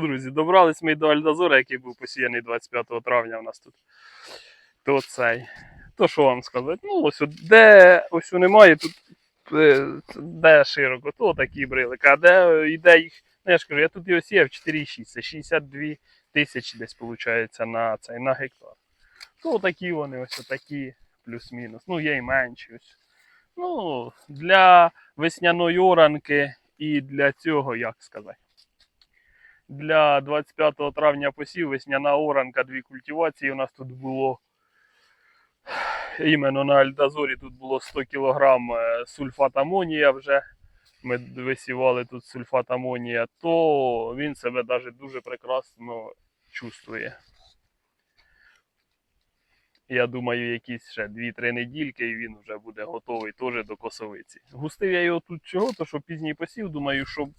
Друзі, добрались ми до Альдазора, який був посіяний 25 травня у нас тут. То цей. То що вам сказати? Ну, ось де ось немає, тут е, де широко, то такі брилики. А де йде їх, ну я ж кажу, я тут його сіяв 4,6, це 62 тисячі десь виходить на цей на гектар. То такі вони, ось такі, плюс-мінус. Ну, є і менші. Ось. Ну, для весняної оранки і для цього, як сказати. Для 25 травня посів весняна оранка, дві культивації. У нас тут було іменно на Альдазорі тут було 100 кг сульфат амонія вже. Ми висівали тут сульфат амонія, то він себе навіть дуже прекрасно чувствує. Я думаю, якісь ще 2-3 недільки і він вже буде готовий теж до косовиці. Густив я його тут чого, то що пізній посів, думаю, щоб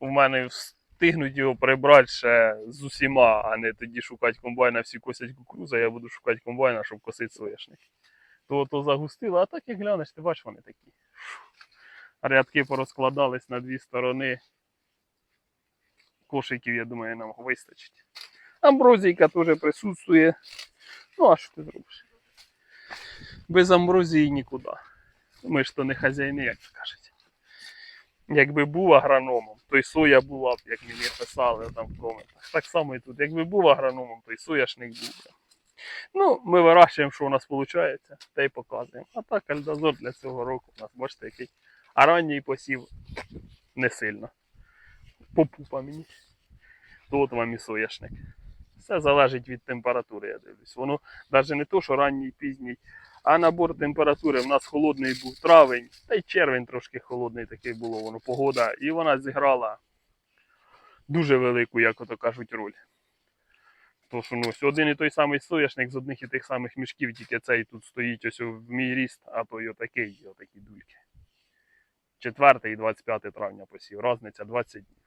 у мене встигнуть його прибрати ще з усіма, а не тоді шукати комбайна, всі косять кукуруза, я буду шукати комбайна, щоб косити соняшник. То то загустило, а так як глянеш, ти бачиш, вони такі. Рядки порозкладались на дві сторони. Кошиків, я думаю, нам вистачить. Амброзійка теж присутствує. Ну, а що ти зробиш? Без амброзії нікуди. Ми ж то не хазяїни, як то кажуть. Якби був агрономом, то й соя була б, як мені писали там в коментах. Так само і тут. Якби був агрономом, то й сояшник був. Ну, ми вирощуємо, що у нас виходить, та й показуємо. А так альдазор для цього року у нас, бачите, який. А ранній посів не сильно. Попупа мені. То от вам і сояшник. Все залежить від температури, я дивлюсь. Воно навіть не то, що ранній, пізній, а набор температури. В нас холодний був травень, та й червень трошки холодний такий було, воно погода. І вона зіграла дуже велику, як ото кажуть, роль. То що ну, ось один і той самий соняшник з одних і тих самих мішків, тільки цей тут стоїть ось в мій ріст, а той отакий, отакі дульки. 4 і 25 травня посів. Разниця 20 днів.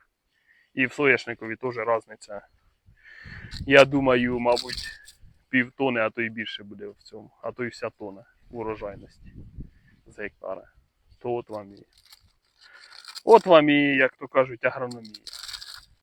І в соняшникові теж разниця. Я думаю, мабуть, півтони, а то і більше буде в цьому, а то й вся тона урожайності з гектара. То от вам і. От вам і, як то кажуть, агрономія.